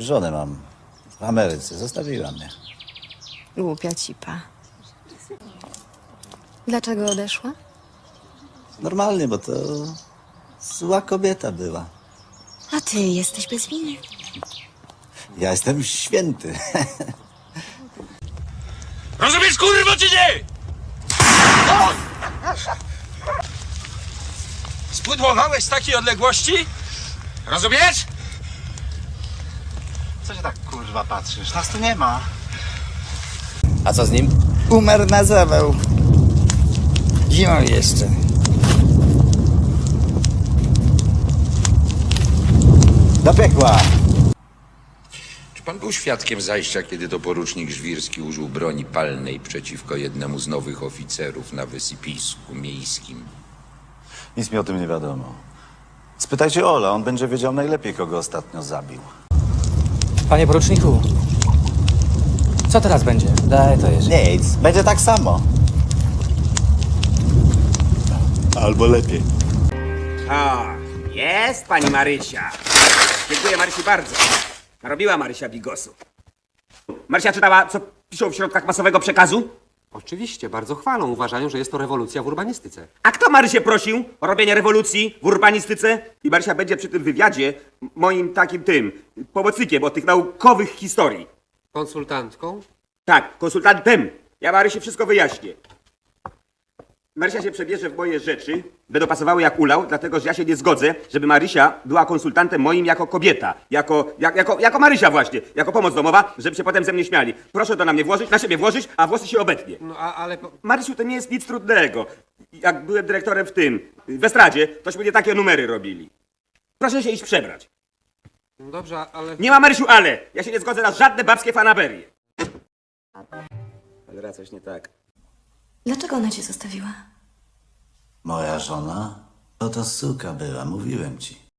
Żonę mam w Ameryce, zostawiła mnie. Głupia cipa. Dlaczego odeszła? Normalnie, bo to zła kobieta była. A ty jesteś bez winy. Ja jestem święty. Rozumiesz, kurwa, czy nie? Spudłowałeś z takiej odległości? Rozumiesz? Co się tak kurwa patrzysz? Nas tu nie ma. A co z nim? Umarł na zawał. Zimą jeszcze. Do piekła! Czy pan był świadkiem zajścia, kiedy to porucznik Żwirski użył broni palnej przeciwko jednemu z nowych oficerów na wysypisku miejskim? Nic mi o tym nie wiadomo. Spytajcie Ola, on będzie wiedział najlepiej, kogo ostatnio zabił. Panie poruczniku, co teraz będzie? Daj to jeszcze. Nic, będzie tak samo. Albo lepiej. O, jest pani Marysia. Dziękuję Marysi bardzo. Narobiła Marysia bigosu. Marysia czytała, co piszą w środkach masowego przekazu? Oczywiście, bardzo chwalą. Uważają, że jest to rewolucja w urbanistyce. A kto Marysię prosił o robienie rewolucji w urbanistyce? I Marysia będzie przy tym wywiadzie m- moim takim tym, pomocnikiem od tych naukowych historii. Konsultantką? Tak, konsultantem. Ja Marysi wszystko wyjaśnię. Marysia się przebierze w moje rzeczy, będą pasowały jak ulał, dlatego że ja się nie zgodzę, żeby Marysia była konsultantem moim jako kobieta. Jako, jak, jako, jako Marysia właśnie, jako pomoc domowa, żeby się potem ze mnie śmiali. Proszę to na mnie włożyć, na siebie włożyć, a włosy się obetnie. No a, ale... po- Marysiu, to nie jest nic trudnego. Jak byłem dyrektorem w tym, w estradzie, tośmy nie takie numery robili. Proszę się iść przebrać. No dobrze, ale... Nie ma Marysiu ale! Ja się nie zgodzę na żadne babskie fanaberie. Ale raz coś nie tak. Dlaczego ona cię zostawiła? Moja żona? To to suka była, mówiłem ci.